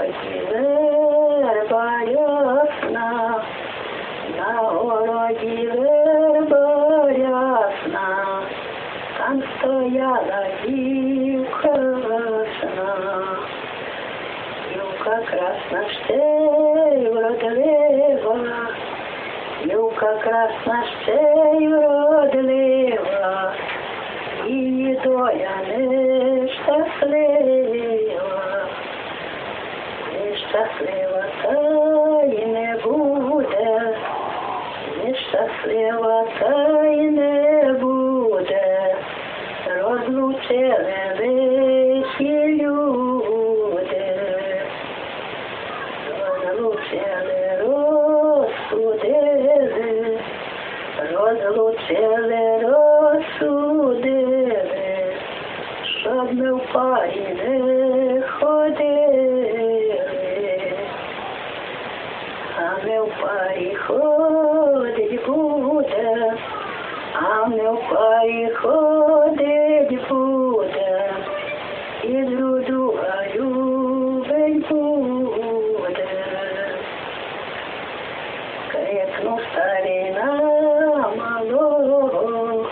городі верба рясна, на городі верба рясна, там стояла дівка красна. Юка красна ще й вродлива, Юка красна ще й вродлива, нещаслива та й не буде, нещаслива та й не буде, розлучили лихі люди, розлучили, розсудили, розлучили, розсудили, щоб ми в парі не ходили, meu pai roda de Buda, ah, meu pai roda de Buda, e do Aru vem Buda. Crec não estarei na malo,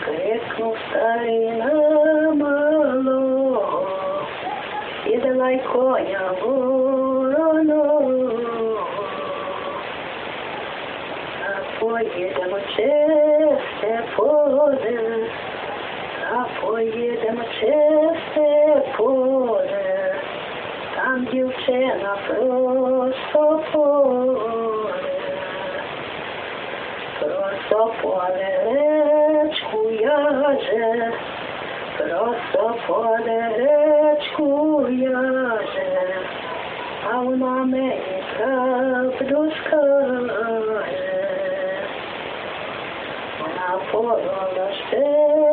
crec não estarei na malo, e da laicoia, oh, no. pojedę czyste pole, a pojedę czyste pole, tam dziewczyna prosto pole, prosto pole reczku jarze, prosto pole reczku jarze, a ona mnie prawdu skaże podolasz tej